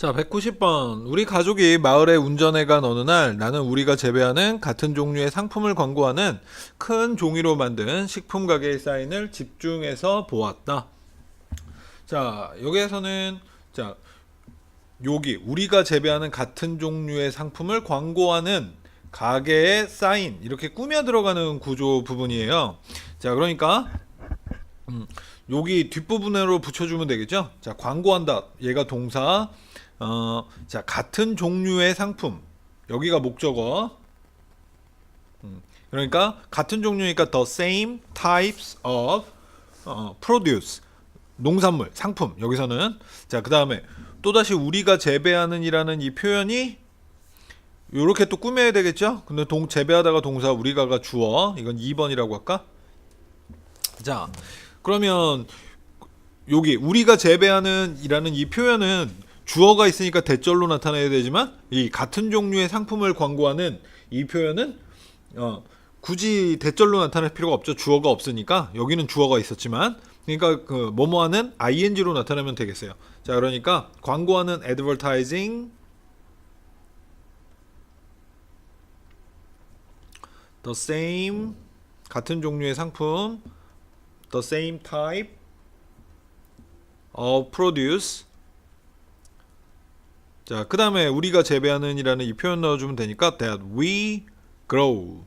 자, 190번. 우리 가족이 마을에 운전해 간 어느 날 나는 우리가 재배하는 같은 종류의 상품을 광고하는 큰 종이로 만든 식품 가게의 사인을 집중해서 보았다. 자, 여기에서는 자, 여기 우리가 재배하는 같은 종류의 상품을 광고하는 가게의 사인 이렇게 꾸며 들어가는 구조 부분이에요. 자, 그러니까 음, 여기 뒷부분으로 붙여주면 되겠죠? 자, 광고한다. 얘가 동사. 어, 자, 같은 종류의 상품. 여기가 목적어. 음, 그러니까 같은 종류니까 the same types of 어, produce. 농산물, 상품. 여기서는 자, 그 다음에 또다시 우리가 재배하는 이라는 이 표현이 요렇게 또 꾸며야 되겠죠? 근데 동 재배하다가 동사 우리가가 주어. 이건 2번이라고 할까? 자, 그러면 여기 우리가 재배하는 이라는 이 표현은 주어가 있으니까 대절로 나타나야 되지만 이 같은 종류의 상품을 광고하는 이 표현은 어, 굳이 대절로 나타날 필요가 없죠. 주어가 없으니까 여기는 주어가 있었지만 그러니까 그 뭐뭐하는 ing로 나타나면 되겠어요. 자, 그러니까 광고하는 advertising the same 같은 종류의 상품 the same type of produce. 자, 그 다음에 우리가 재배하는이라는 이 표현 넣어주면 되니까 that we grow.